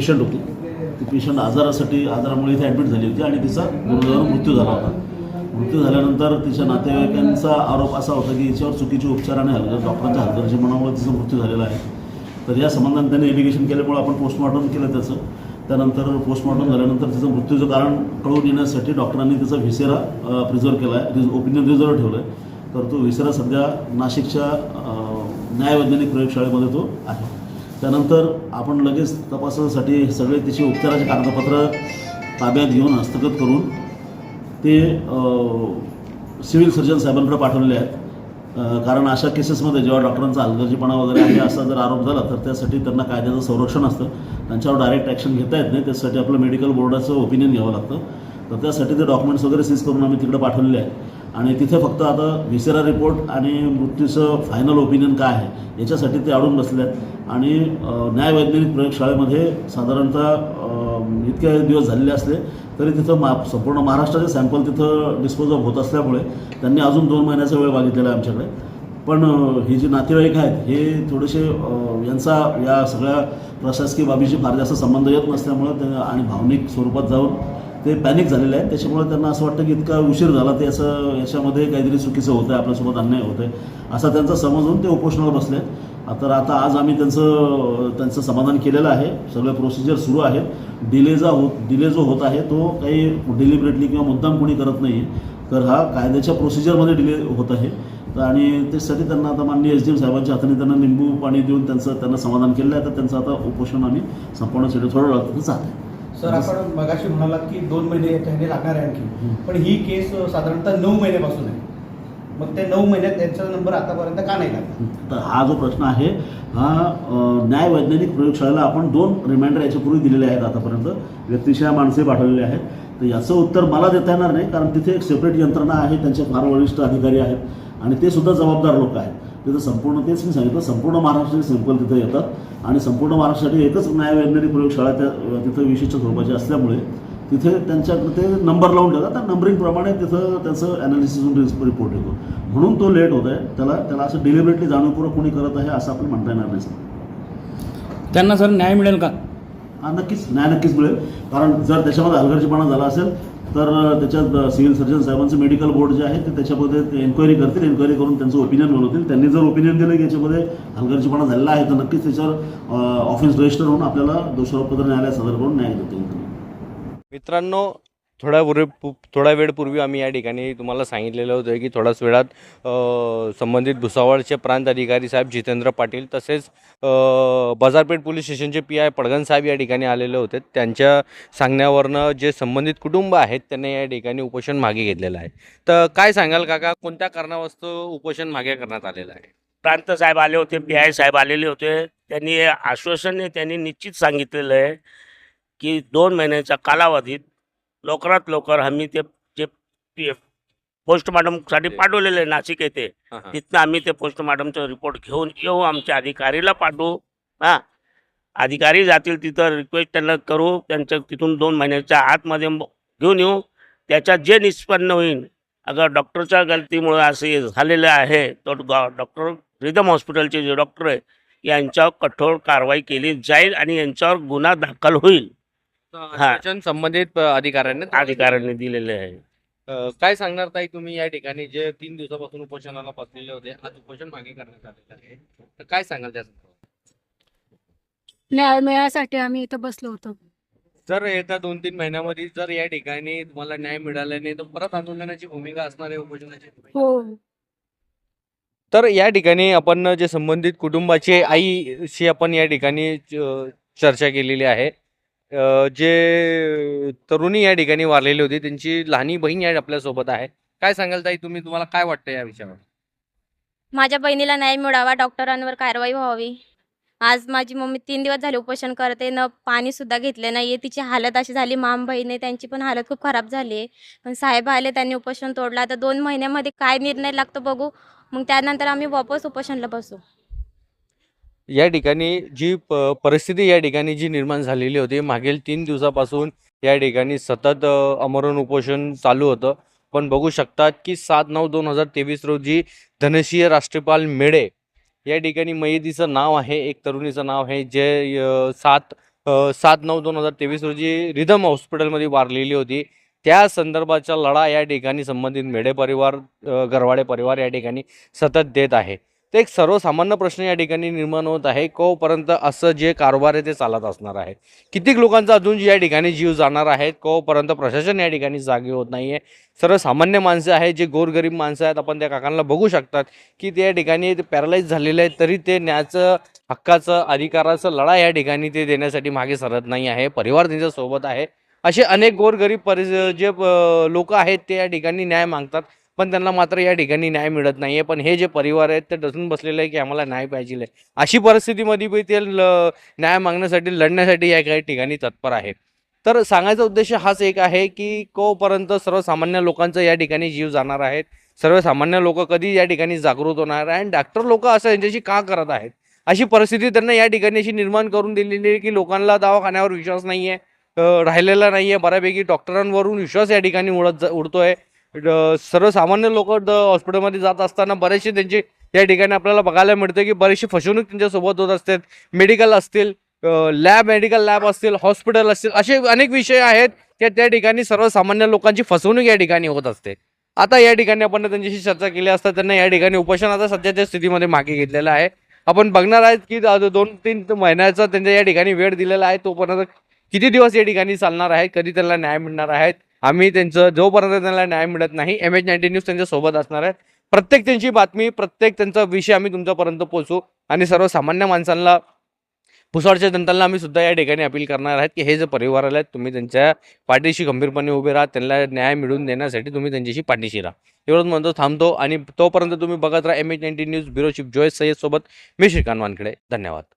Patient होती. ती patient आजारासाठी आजारामुळे इथे ॲडमिट झाली होती आणि तिचा गुरुद्वारा मृत्यू झाला होता. मृत्यू झाल्यानंतर तिच्या नातेवाईकांचा आरोप असा होता की हिच्यावर चुकीचे उपचार आणि हलगर डॉक्टरांच्या हलगर्जीपणामुळे तिचा मृत्यू झालेला आहे. तर या संबंधाने त्यांनी एलिगेशन केल्यामुळे आपण पोस्टमॉर्टम केलं त्याचं. त्यानंतर पोस्टमॉर्टम झाल्यानंतर तिचं मृत्यूचं कारण कळून येण्यासाठी डॉक्टरांनी तिचा व्हिसेरा प्रिझर्व केला आहे ओपिनियन रिझर्व ठेवलं आहे तर तो व्हिसेरा सध्या नाशिकच्या न्यायवैज्ञानिक प्रयोगशाळेमध्ये तो आहे. त्यानंतर आपण लगेच तपासासाठी सगळे तिचे उपचाराचे कागदपत्र ताब्यात घेऊन हस्तगत करून ते सिव्हिल सर्जन साहेबांकडे पाठवलेले आहेत. कारण अशा केसेसमध्ये जेव्हा डॉक्टरांचा हलगर्जीपणा वगैरे आहे असा जर आरोप झाला तर त्यासाठी त्यांना कायद्याचं संरक्षण असतं. त्यांच्यावर डायरेक्ट ॲक्शन घेता येत नाही. त्यासाठी आपलं मेडिकल बोर्डाचं ओपिनियन घ्यावं लागतं. तर त्यासाठी ते डॉक्युमेंट्स वगैरे सीज करून आम्ही तिकडे पाठवलेले आहे आणि तिथे फक्त आता व्हिसेरा रिपोर्ट आणि मृत्यूचं फायनल ओपिनियन काय आहे याच्यासाठी ते अडून बसले आहेत आणि न्यायवैज्ञानिक प्रयोगशाळेमध्ये साधारणतः इतके दिवस झालेले असले तरी तिथं मा संपूर्ण महाराष्ट्राचे सॅम्पल तिथं डिस्पोज ऑफ होत असल्यामुळे त्यांनी अजून दोन महिन्याचा वेळ मागितलेला आहे आमच्याकडे. पण हे जे नातेवाईक आहेत हे थोडेसे यांचा या सगळ्या प्रशासकीय बाबीशी फार जास्त संबंध येत नसल्यामुळं आणि भावनिक स्वरूपात जाऊन ते पॅनिक झालेले आहेत. त्याच्यामुळे त्यांना असं वाटतं की इतका उशीर झाला ते असं याच्यामध्ये काहीतरी चुकीचं होतं आहे आपल्यासोबत अन्याय होतं आहे असा त्यांचा समजून ते उपोषणाला बसले तर आता आज आम्ही त्यांचं त्यांचं समाधान केलेलं आहे. सगळे प्रोसिजर सुरू आहेत. डिले जा होत डिले जो होत आहे तो काही डिलिबरेटली किंवा मुद्दाम कोणी करत नाही तर हा कायद्याच्या प्रोसिजरमध्ये डिले होत आहे. तर आणि त्यासाठी त्यांना आता माननीय एस डी एम साहेबांच्या हाताने त्यांना निंबू पाणी देऊन त्यांचं त्यांना समाधान केलं आहे. तर त्यांचं आता उपोषण आम्ही संपवण्यासाठी थोडं वेळात जात आहे सर आपण मगाशी म्हणालात की दोन महिने याच्यामध्ये लागणार आहे आणखी. पण ही केस साधारणतः नऊ महिन्यापासून आहे. मग ते नऊ महिन्यात त्यांचा नंबर आतापर्यंत का नाही लागला? तर हा जो प्रश्न आहे हा अ, न्याय वैज्ञानिक प्रयोगशाळेला आपण दोन रिमाइंडर याच्यापूर्वी दिलेले आहेत आतापर्यंत. व्यक्तिशः माणसे पाठवलेले आहेत. तर याचं उत्तर मला देता येणार नाही कारण तिथे एक सेपरेट यंत्रणा आहे त्यांचे फार वरिष्ठ अधिकारी आहेत. आणि ते सुद्धा जबाबदार लोक आहेत. तिथं संपूर्ण तेच मी सांगितलं संपूर्ण महाराष्ट्राचे सॅम्पल तिथे येतात. आणि संपूर्ण महाराष्ट्रासाठी एकच न्याय वैज्ञानिक प्रयोगशाळा त्या तिथं विशिष्ट स्वरूपाची असल्यामुळे तिथे त्यांच्याकडे ते नंबर लावून ठेवतात त्या नंबरिंगप्रमाणे तिथं त्याचं ॲनालिसिस रिपोर्ट येतो. म्हणून तो लेट होत आहे त्याला त्याला असं डिलिबरेटली जाणीवपूर्वक कोणी करत आहे असं आपण म्हणता येणार नाही सर. त्यांना सर न्याय मिळेल का? हा नक्कीच. न्याय नक्कीच मिळेल. कारण जर त्याच्यामध्ये हलगर्जीपणा झाला असेल तर त्याच्यात सिव्हिल सर्जन साहेबांचं मेडिकल बोर्ड जे आहे ते त्याच्यामध्ये एन्क्वायरी करतील एन्क्वायरी करून त्यांचं ओपिनियन बनवतील त्यांनी जर ओपिनियन दिलं की याच्यामध्ये हलगर्जीपणा झालेला आहे तर नक्कीच त्याच्यावर ऑफिस रजिस्टर होऊन आपल्याला दोषारोपत्र न्यायालयात सादर करून न्याय देता मित्रांनो थोड्या पूर्वी पु- थोड्या वेळपूर्वी आम्ही या ठिकाणी तुम्हाला सांगितलेलं होतं की थोड्याच वेळात संबंधित भुसावळचे प्रांत अधिकारी साहेब जितेंद्र पाटील तसेच बाजारपेठ पोलीस स्टेशनचे पी आय पडगण साहेब या ठिकाणी आलेले होते. त्यांच्या सांगण्यावरनं जे संबंधित कुटुंब आहेत त्यांनी या ठिकाणी उपोषण मागे घेतलेलं आहे. तर काय सांगाल काका? कोणत्या कारणावस्तव उपोषण मागे करण्यात आलेलं आहे? प्रांत साहेब आले होते पी आय साहेब आलेले होते. त्यांनी हे आश्वासन त्यांनी निश्चित सांगितलेलं आहे की दोन महिन्याच्या कालावधीत लवकरात लवकर आम्ही ते जे पी पोस्टमॉर्टमसाठी पाठवलेलं आहे नाशिक येथे. तिथनं आम्ही ते पोस्टमॉर्टमचं रिपोर्ट घेऊन येऊ आमच्या अधिकारीला पाठवू. हां. अधिकारी जातील तिथं रिक्वेस्ट त्यांना करू त्यांच्या तिथून दोन महिन्याच्या आतमध्ये घेऊन येऊ. त्याच्यात जे निष्पन्न होईल अगर डॉक्टरच्या गलतीमुळे असे झालेलं आहे तर डॉक्टर रिदम हॉस्पिटलचे जे डॉक्टर आहे यांच्यावर कठोर कारवाई केली जाईल आणि यांच्यावर गुन्हा दाखल होईल. हां. सूचन संबंधित अ, अधिकाऱ्यांनी अधिकाऱ्यांनी दिलेले आहे. अ, काय सांगणार ताई तुम्ही या ठिकाणी? जे तीन दिवसापासून उपोषणाला बसलेले होते आज उपोषण मागे करण्यात आलेलं आहे. तर काय सांगाल त्या संदर्भात? न्याय मिळासाठी आम्ही इथं बसलो होतो. जर येत्या दोन तीन महिन्यामध्ये जर या ठिकाणी तुम्हाला न्याय मिळाला नाही तर परत आंदोलनाची भूमिका असणार आहे उपोषणाची हो. तर या ठिकाणी आपण जे संबंधित कुटुंबाची आईशी आपण या ठिकाणी च- चर्चा केलेली आहे. अ, जे तरुणी या ठिकाणी वारलेली होती त्यांची लहानी बहीण या आपल्यासोबत आहे. काय सांगाल ताई तुम्ही तुम्हाला काय वाटतं या विषयावर? माझ्या बहिणीला न्याय मिळावा डॉक्टरांवर कारवाई व्हावी. आज माझी मम्मी तीन दिवस झाले उपोषण करते न पाणी सुद्धा घेतले नाहीये. तिची हालत अशी झाली माम बहीण त्यांची पण हालत खूप खराब झाली आहे. पण साहेब आले त्यांनी उपोषण तोडला. तर दोन महिन्यामध्ये काय निर्णय लागतो बघू. मग त्यानंतर आम्ही वापस उपोषणला बसू. या ठिकाणी जी प परिस्थिती या ठिकाणी जी निर्माण झालेली होती मागील तीन दिवसापासून या ठिकाणी सतत अमरण उपोषण चालू होतं. पण बघू शकतात की सात नऊ दोन हजार तेवीस रोजी धनशीय राष्ट्रपाल मेढे या ठिकाणी मयदीचं नाव आहे एक तरुणीचं नाव आहे जे सात सात नऊ दोन हजार तेवीस रोजी रिदम हॉस्पिटलमध्ये वारलेली होती. त्या संदर्भाचा लढा या ठिकाणी संबंधित मेढे परिवार गरवाडे परिवार या ठिकाणी सतत देत आहे. ते एक सर्वसामान्य प्रश्न या ठिकाणी निर्माण होत आहे. कोपर्यंत असं जे कारभार आहे ते चालत असणार आहे? कितीक लोकांचा अजून या ठिकाणी जीव जाणार आहेत कोपर्यंत प्रशासन या ठिकाणी जागे होत नाही आहे सर्वसामान्य माणसं आहेत जे गोरगरीब माणसं आहेत आपण त्या काकांना बघू शकतात की ते या ठिकाणी ते पॅरालाइज झालेले आहेत तरी ते न्यायाचं हक्काचं अधिकाराचं लढा या ठिकाणी ते देण्यासाठी मागे सरत नाही आहे. परिवार त्यांच्यासोबत आहे. असे अनेक गोरगरीब परि जे लोक आहेत ते या ठिकाणी न्याय मागतात. पण त्यांना मात्र या ठिकाणी न्याय मिळत नाही आहे पण हे जे परिवार आहेत ते डसून बसलेलं आहे की आम्हाला न्याय पाहिजे आहे. अशी परिस्थितीमध्ये बी ते ल- न्याय मागण्यासाठी लढण्यासाठी या काही ठिकाणी तत्पर आहे. तर सांगायचा उद्देश हाच एक आहे की कोपर्यंत सर्वसामान्य लोकांचं या ठिकाणी जीव जाणार आहेत. सर्वसामान्य लोक कधी या ठिकाणी जागृत होणार आहे आणि डॉक्टर लोक असं यांच्याशी का करत आहेत? अशी परिस्थिती त्यांना या ठिकाणी अशी निर्माण करून दिलेली आहे की लोकांना दवाखान्यावर विश्वास नाही आहे राहिलेला नाही आहे बऱ्यापैकी डॉक्टरांवरून विश्वास या ठिकाणी उडत जा- आहे Uh, सर्वसामान्य लोक हॉस्पिटलमध्ये जात असताना बरेचसे त्यांचे या ठिकाणी आपल्याला बघायला मिळते की बरेचशी फसवणूक त्यांच्यासोबत होत असते मेडिकल असतील लॅब मेडिकल लॅब असतील हॉस्पिटल असतील असे अनेक विषय आहेत त्या त्या ठिकाणी सर्वसामान्य लोकांची फसवणूक या ठिकाणी होत असते. आता या ठिकाणी आपण त्यांच्याशी चर्चा केली असता त्यांना या ठिकाणी उपोषणाचा सध्याच्या स्थितीमध्ये मागे घेतलेला आहे. आपण बघणार आहेत की दोन तीन महिन्याचा त्यांच्या या ठिकाणी वेळ दिलेला आहे तोपर्यंत किती दिवस या ठिकाणी चालणार आहे कधी त्यांना न्याय मिळणार आहेत? आम्ही त्यांचं जोपर्यंत त्यांना न्याय मिळत नाही एम एच नाईन्टी न्यूज त्यांच्यासोबत असणार आहे प्रत्येक त्यांची बातमी प्रत्येक त्यांचा विषय आम्ही तुमच्यापर्यंत पोहोचू. आणि सर्वसामान्य माणसांना भुसाडच्या जनतांना आम्ही सुद्धा या ठिकाणी अपील करणार आहेत की हे जे परिवार आले आहेत तुम्ही त्यांच्या पाठीशी गंभीरपणे उभे राहा. त्यांना न्याय मिळवून देण्यासाठी तुम्ही त्यांच्याशी पाठीशी राहा. एवढंच म्हणतो थांबतो आणि तोपर्यंत तुम्ही बघत राहा M H ninety news bureau chief Joyce Sayyad सोबत मी श्रीकांत वानखेडे. धन्यवाद.